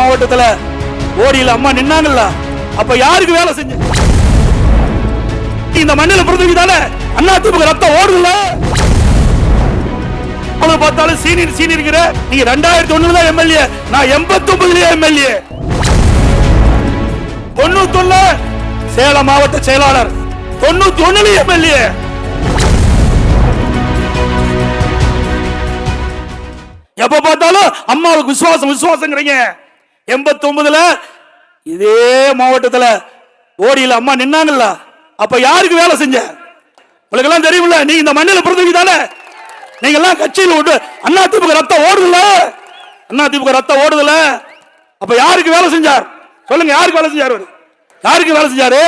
மாவட்டத்துல ஓடியில் அம்மா நின்னாங்கல்ல அப்ப யாருக்கு வேலை செஞ்சு? இந்த மண்ணில் பிறந்தவங்க தானே? அண்ணா திமுக ரத்தம் ஓடுதுல அவ்வளவு பார்த்தாலும் சீனியர் சீனியர் நீங்க ரெண்டாயிரத்தி ஒண்ணுல தான் எம்எல்ஏ நான் எண்பத்தி ஒன்பதுலயே எம்எல்ஏ. தொண்ணூத்தி சேலம் மாவட்ட செயலாளர். தொண்ணூத்தி ஒண்ணுல எம்எல்ஏ. எப்ப பார்த்தாலும் அம்மாவுக்கு விசுவாசம் விசுவாசங்கிறீங்க. எண்பத்தி ஒன்பதுல இதே மாவட்டத்துல ஓடியில் அம்மா நின்னாங்கல்ல. அப்ப யாருக்கு வேலை செஞ்ச? உங்களுக்கு எல்லாம் தெரியுமில்ல நீங்க இந்த மண்ணில் பிறந்தவங்க தானே நீங்க எல்லாம் கட்சியில் விட்டு அண்ணா திமுக ரத்தம் ஓடுதுல அண்ணா திமுக ரத்தம் ஓடுதுல அப்ப யாருக்கு வேலை செஞ்சார்? சொல்லுங்க யாருக்கு வேலை செஞ்சார் அவரு யாருக்கு வேலை செஞ்சாரு?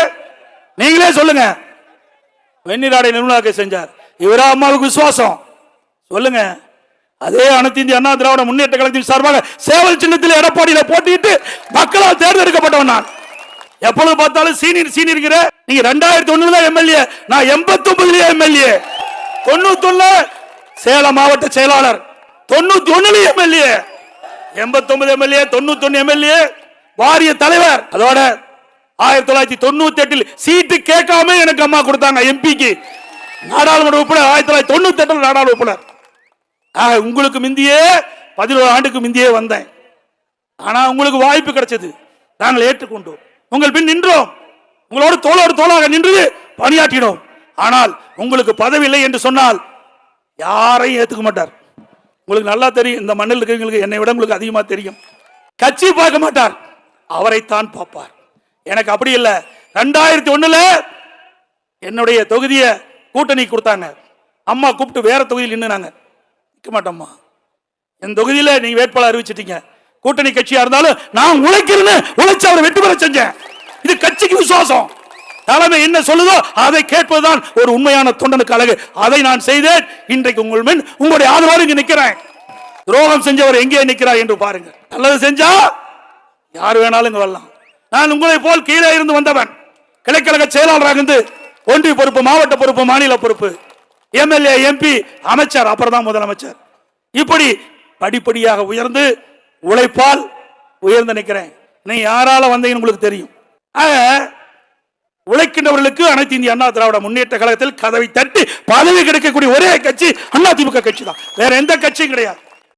நீங்களே சொல்லுங்க. வெண்ணிராடை நிர்மலாக்கை செஞ்சார். இவரா அம்மாவுக்கு விசுவாசம். சொல்லுங்க. அதே அனைத்து இந்திய அண்ணா திராவிட முன்னேற்ற கழகத்தின் சார்பாக சேவல் சின்னத்தில் எடப்பாடியில் போட்டியிட்டு மக்களால் தேர்ந்தெடுக்கப்பட்டவன் நான். எப்பொழுது பார்த்தாலும் சீனியர் சீனியர் நீங்க ரெண்டாயிரத்தி ஒண்ணுல தான் எம்எல்ஏ நான் எண்பத்தி ஒன்பதுலயே எம்எல்ஏ தொண்ணூத்தி சேலம் மாவட்ட செயலாளர். தொண்ணூத்தி ஒண்ணுல எம்எல்ஏ எண்பத்தி ஒன்பது எம்எல்ஏ தொண்ணூத்தி ஒண்ணு எம்எல்ஏ வாரிய தலைவர். அதோட ஆயிரத்தி தொள்ளாயிரத்தி தொண்ணூத்தி எட்டில் சீட்டு கேட்காம எனக்கு அம்மா கொடுத்தாங்க எம்பிக்கு நாடாளுமன்ற உறுப்பினர் ஆயிரத்தி தொள்ளாயிரத்தி தொண்ணூத்தி எட்டில் நாடாளுமன்ற உறுப்பினர். ஆக, உங்களுக்கு முந்தியே பதினோரு ஆண்டுக்கு முந்தியே வந்தேன். ஆனா உங்களுக்கு வாய்ப்பு கிடைச்சது. நாங்கள் ஏற்றுக்கொண்டோம். உங்கள் பின் நின்றோம். உங்களோடு தோளோடு தோளாக நின்று பணியாற்றினோம். ஆனால் உங்களுக்கு பதவி இல்லை என்று சொன்னால் யாரையும் ஏத்துக்க மாட்டார். உங்களுக்கு நல்லா தெரியும். இந்த மண்ணில் இருக்கிறவங்களுக்கு என்னை விட உங்களுக்கு அதிகமா தெரியும். கட்சி பார்க்க மாட்டார். அவரைத்தான் பார்ப்பார். எனக்கு அப்படி இல்லை. ரெண்டாயிரத்தி ஒண்ணுல என்னுடைய தொகுதியை கூட்டணி கொடுத்தாங்க. அம்மா கூப்பிட்டு வேற தொகுதியில் நின்றுனாங்க நிற்க மாட்டோம்மா. என் தொகுதியில் நீங்க வேட்பாளர் அறிவிச்சிட்டீங்க. கூட்டணி கட்சியா இருந்தாலும் நான் உழைக்கிறேன்னு உழைச்சு அவரை வெற்றி பெற செஞ்சேன். இது கட்சிக்கு விசுவாசம். தலைமை என்ன சொல்லுதோ அதை கேட்பதுதான் ஒரு உண்மையான தொண்டனுக்கு அழகு. அதை நான் செய்தேன். இன்றைக்கு உங்கள் மின் உங்களுடைய ஆதரவோடு இங்கே நிற்கிறேன். துரோகம் செஞ்சவர் எங்கே நிற்கிறார் என்று பாருங்க நல்லது செஞ்சா யார் வேணாலும் இங்க வரலாம். நான் உங்களை போல் கீழே இருந்து வந்தவன். கிளைக்கழக செயலாளராக இருந்து ஒன்றிய பொறுப்பு மாவட்ட பொறுப்பு மாநில பொறுப்பு. எம்எல்ஏ எம்பி அமைச்சர் அப்புறம் தான் முதலமைச்சர். இப்படி படிப்படியாக உயர்ந்து உழைப்பால் உயர்ந்து நிற்கிறேன். நீ யாரால வந்தீங்கன்னு உங்களுக்கு தெரியும். ஆக, உழைக்கின்றவர்களுக்கு அனைத்து இந்திய அண்ணா திராவிட முன்னேற்ற கழகத்தில் கதவை தட்டி பதவி கிடைக்கக்கூடிய ஒரே கட்சி அண்ணா திமுக கட்சி தான் வேற எந்த கட்சியும் கிடையாது.